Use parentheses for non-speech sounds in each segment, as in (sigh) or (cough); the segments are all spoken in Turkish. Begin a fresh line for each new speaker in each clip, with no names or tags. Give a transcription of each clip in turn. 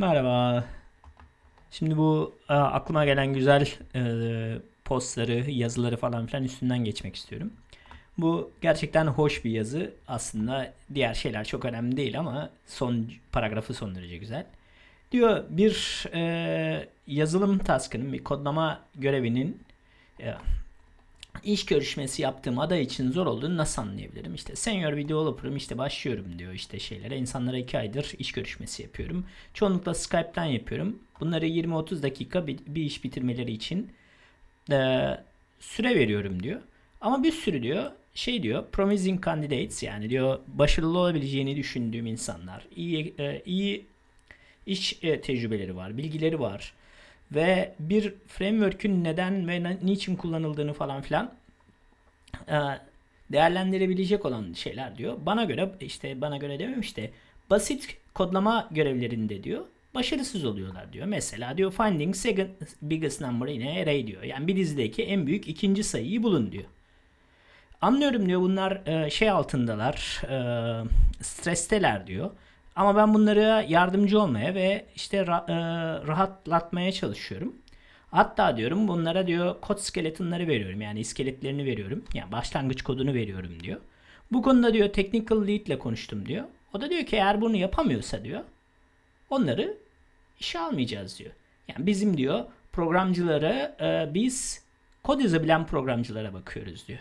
Merhaba. Şimdi bu e, aklıma gelen güzel e, postları, yazıları falan filan üstünden geçmek istiyorum. Bu gerçekten hoş bir yazı. Aslında diğer şeyler çok önemli değil ama son paragrafı son derece güzel. Diyor bir e, yazılım taskının, bir kodlama görevinin e, iş görüşmesi yaptığım aday için zor olduğunu nasıl anlayabilirim? İşte senior bir developer'ım işte başlıyorum diyor işte şeylere. İnsanlara iki aydır iş görüşmesi yapıyorum. Çoğunlukla Skype'ten yapıyorum. Bunları 20-30 dakika bir, bir iş bitirmeleri için e, süre veriyorum diyor. Ama bir sürü diyor şey diyor promising candidates yani diyor başarılı olabileceğini düşündüğüm insanlar iyi e, iyi iş e, tecrübeleri var bilgileri var ve bir framework'ün neden ve niçin kullanıldığını falan filan değerlendirebilecek olan şeyler diyor. Bana göre işte bana göre dememiş de basit kodlama görevlerinde diyor başarısız oluyorlar diyor. Mesela diyor finding second biggest number in a array diyor. Yani bir dizideki en büyük ikinci sayıyı bulun diyor. Anlıyorum diyor bunlar şey altındalar, stresteler diyor. Ama ben bunlara yardımcı olmaya ve işte e, rahatlatmaya çalışıyorum. Hatta diyorum bunlara diyor kod skeletonları veriyorum. Yani iskeletlerini veriyorum. Yani başlangıç kodunu veriyorum diyor. Bu konuda diyor technical lead ile konuştum diyor. O da diyor ki eğer bunu yapamıyorsa diyor onları işe almayacağız diyor. Yani bizim diyor programcılara e, biz kod yazabilen programcılara bakıyoruz diyor.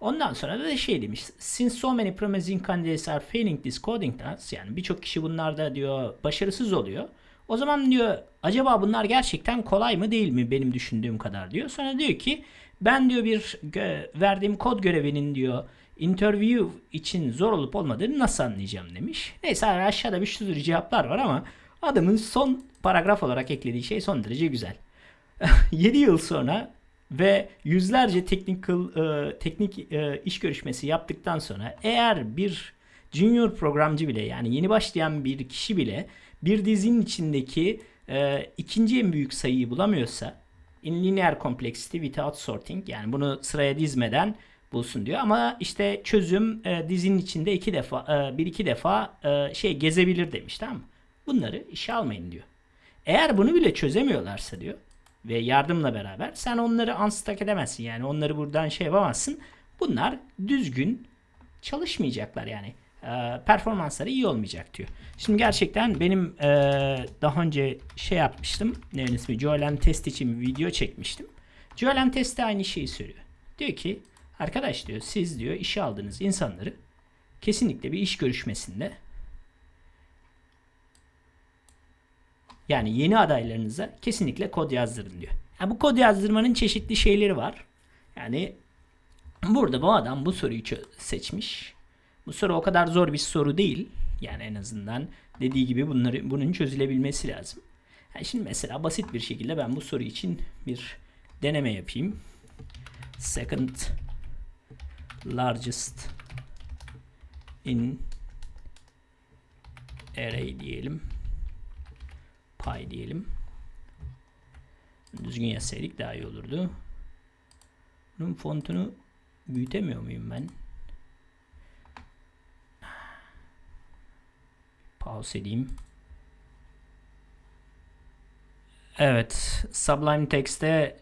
Ondan sonra da şey demiş. Since so many promising candidates are failing this coding task yani birçok kişi bunlarda diyor başarısız oluyor. O zaman diyor acaba bunlar gerçekten kolay mı değil mi benim düşündüğüm kadar diyor. Sonra diyor ki ben diyor bir verdiğim kod görevinin diyor interview için zor olup olmadığını nasıl anlayacağım demiş. Neyse aşağıda bir sürü cevaplar var ama adamın son paragraf olarak eklediği şey son derece güzel. (laughs) 7 yıl sonra ve yüzlerce technical e, teknik e, iş görüşmesi yaptıktan sonra eğer bir junior programcı bile yani yeni başlayan bir kişi bile bir dizinin içindeki e, ikinci en büyük sayıyı bulamıyorsa in linear complexity without sorting yani bunu sıraya dizmeden bulsun diyor ama işte çözüm e, dizinin içinde iki defa e, bir iki defa e, şey gezebilir demiş tamam mı? Bunları işe almayın diyor. Eğer bunu bile çözemiyorlarsa diyor ve yardımla beraber sen onları unstack edemezsin. Yani onları buradan şey yapamazsın. Bunlar düzgün çalışmayacaklar yani. E, performansları iyi olmayacak diyor. Şimdi gerçekten benim e, daha önce şey yapmıştım. Ne ismi? Joelen test için bir video çekmiştim. Joelen test de aynı şeyi söylüyor. Diyor ki arkadaş diyor siz diyor işe aldığınız insanları kesinlikle bir iş görüşmesinde Yani yeni adaylarınıza kesinlikle kod yazdırın diyor. Yani bu kod yazdırmanın çeşitli şeyleri var. Yani burada bu adam bu soruyu seçmiş. Bu soru o kadar zor bir soru değil. Yani en azından dediği gibi bunları bunun çözülebilmesi lazım. Yani şimdi mesela basit bir şekilde ben bu soru için bir deneme yapayım. Second largest in array diyelim pay diyelim. Düzgün yazsaydık daha iyi olurdu. Bunun fontunu büyütemiyor muyum ben? Pause edeyim. Evet. Sublime Text'te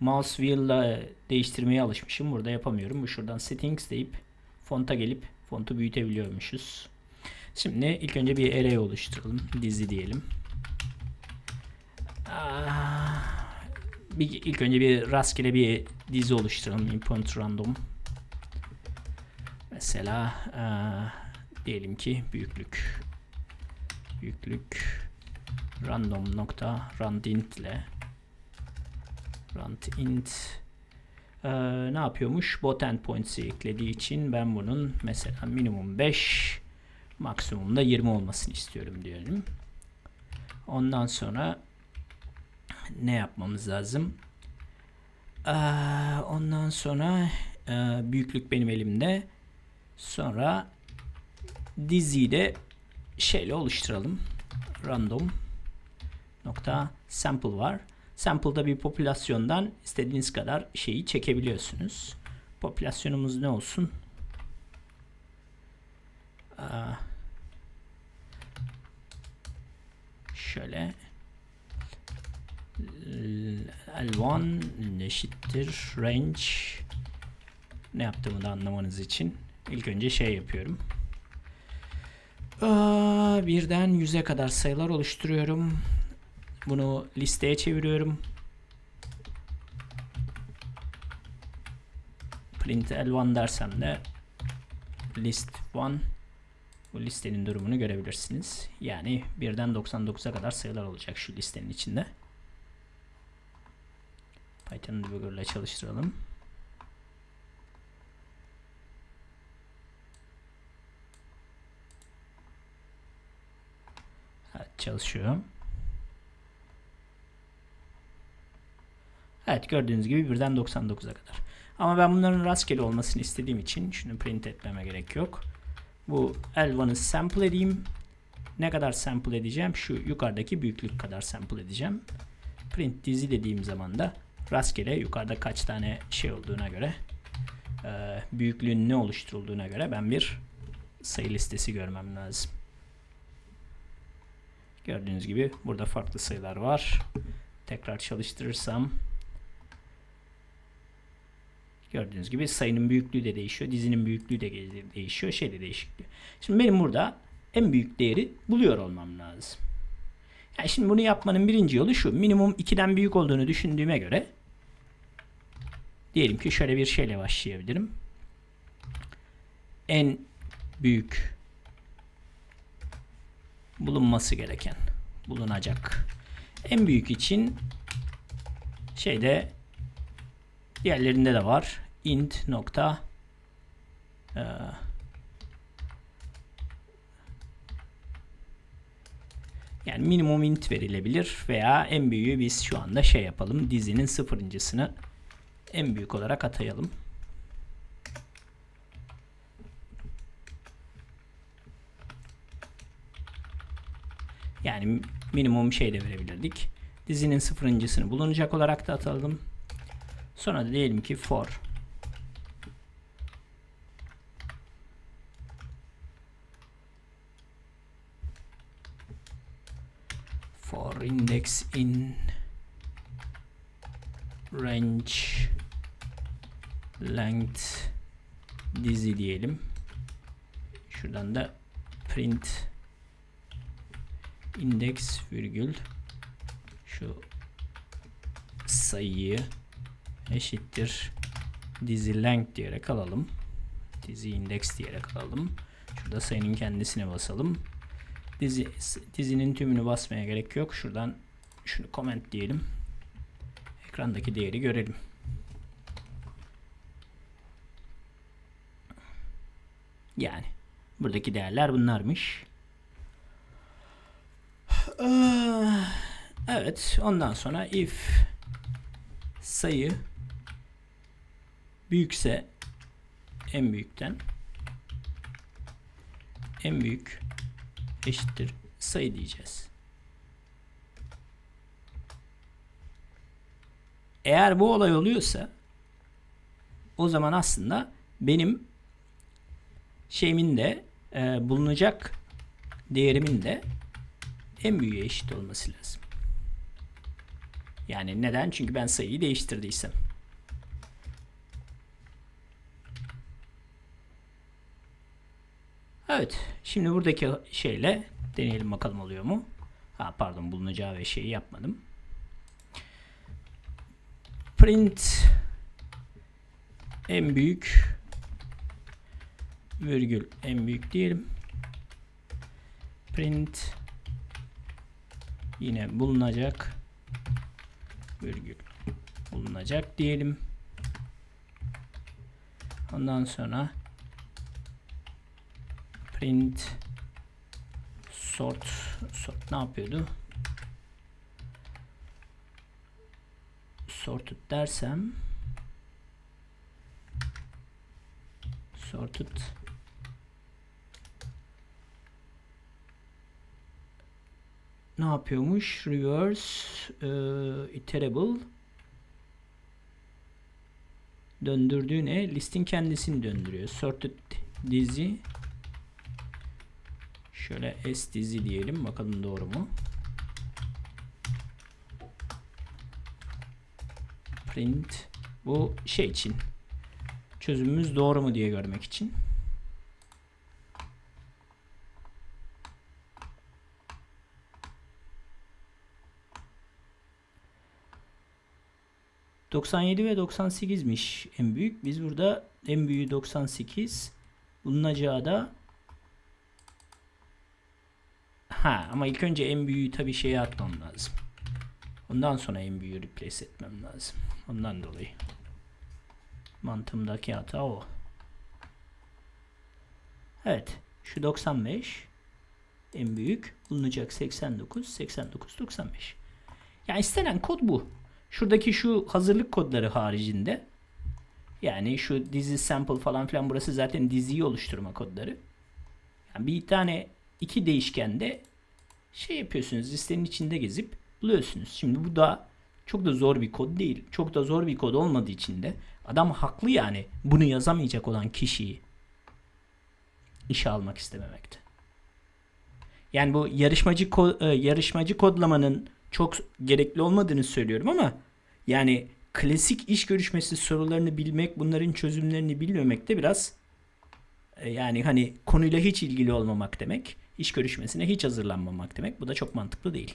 mouse wheel'la değiştirmeye alışmışım. Burada yapamıyorum. Bu şuradan settings deyip fonta gelip fontu büyütebiliyormuşuz. Şimdi ilk önce bir array oluşturalım. Dizi diyelim. Bir, ilk önce bir rastgele bir dizi oluşturalım. Import random. Mesela ah, diyelim ki büyüklük büyüklük random nokta randint ile randint ee, ne yapıyormuş? Bot endpoints'i eklediği için ben bunun mesela minimum 5 maksimum da 20 olmasını istiyorum diyelim. Ondan sonra ne yapmamız lazım? Ee, ondan sonra e, büyüklük benim elimde. Sonra diziyi de şeyle oluşturalım. Random nokta sample var. Sample'da bir popülasyondan istediğiniz kadar şeyi çekebiliyorsunuz. Popülasyonumuz ne olsun? Aa, Şöyle L1 eşittir range ne yaptığımı da anlamanız için ilk önce şey yapıyorum. Aa, birden 100'e kadar sayılar oluşturuyorum. Bunu listeye çeviriyorum. Print L1 dersem de list 1 bu listenin durumunu görebilirsiniz. Yani birden 99'a kadar sayılar olacak şu listenin içinde. Python Debugger ile çalıştıralım. Evet çalışıyor. Evet gördüğünüz gibi birden 99'a kadar. Ama ben bunların rastgele olmasını istediğim için şunu print etmeme gerek yok. Bu L1'ı sample edeyim. Ne kadar sample edeceğim? Şu yukarıdaki büyüklük kadar sample edeceğim. Print dizi dediğim zaman da rastgele yukarıda kaç tane şey olduğuna göre e, büyüklüğün ne oluşturulduğuna göre ben bir sayı listesi görmem lazım. Gördüğünüz gibi burada farklı sayılar var. Tekrar çalıştırırsam gördüğünüz gibi sayının büyüklüğü de değişiyor. Dizinin büyüklüğü de değişiyor. Şey de değişikliği. Şimdi benim burada en büyük değeri buluyor olmam lazım. Yani şimdi bunu yapmanın birinci yolu şu. Minimum 2'den büyük olduğunu düşündüğüme göre diyelim ki şöyle bir şeyle başlayabilirim. En büyük bulunması gereken bulunacak. En büyük için şeyde diğerlerinde de var. int nokta e, yani minimum int verilebilir veya en büyüğü biz şu anda şey yapalım dizinin sıfırıncısını en büyük olarak atayalım. Yani minimum şey de verebilirdik. Dizinin sıfırıncısını bulunacak olarak da atalım. Sonra da diyelim ki for for index in range length dizi diyelim. Şuradan da print index virgül şu sayıyı eşittir dizi length diyerek alalım. Dizi index diyerek alalım. Şurada sayının kendisine basalım. Dizi, dizinin tümünü basmaya gerek yok. Şuradan şunu comment diyelim. Ekrandaki değeri görelim. Yani buradaki değerler bunlarmış. Evet, ondan sonra if sayı büyükse en büyükten en büyük eşittir sayı diyeceğiz. Eğer bu olay oluyorsa o zaman aslında benim şeyimin de e, bulunacak değerimin de en büyüğe eşit olması lazım. Yani neden? Çünkü ben sayıyı değiştirdiysem. Evet. Şimdi buradaki şeyle deneyelim bakalım oluyor mu? Ha pardon bulunacağı ve şeyi yapmadım. Print en büyük virgül en büyük diyelim. Print yine bulunacak virgül bulunacak diyelim. Ondan sonra print sort sort ne yapıyordu? Sorted dersem sorted ne yapıyormuş? Reverse e, iterable döndürdüğü ne? Listin kendisini döndürüyor. Sorted dizi şöyle S dizi diyelim. Bakalım doğru mu? Print bu şey için. Çözümümüz doğru mu diye görmek için. ...97 ve 98'miş en büyük. Biz burada en büyüğü 98. Bulunacağı da... Ha ama ilk önce en büyüğü tabii şeye atmam lazım. Ondan sonra en büyüğü replace etmem lazım. Ondan dolayı. Mantığımdaki hata o. Evet. Şu 95 en büyük. Bulunacak 89, 89, 95. Yani istenen kod bu. Şuradaki şu hazırlık kodları haricinde yani şu dizi sample falan filan burası zaten diziyi oluşturma kodları. Yani bir tane iki değişkende şey yapıyorsunuz listenin içinde gezip buluyorsunuz. Şimdi bu da çok da zor bir kod değil. Çok da zor bir kod olmadığı için de adam haklı yani bunu yazamayacak olan kişiyi işe almak istememekte. Yani bu yarışmacı ko- e, yarışmacı kodlamanın çok gerekli olmadığını söylüyorum ama yani klasik iş görüşmesi sorularını bilmek, bunların çözümlerini bilmemek de biraz e, yani hani konuyla hiç ilgili olmamak demek. İş görüşmesine hiç hazırlanmamak demek. Bu da çok mantıklı değil.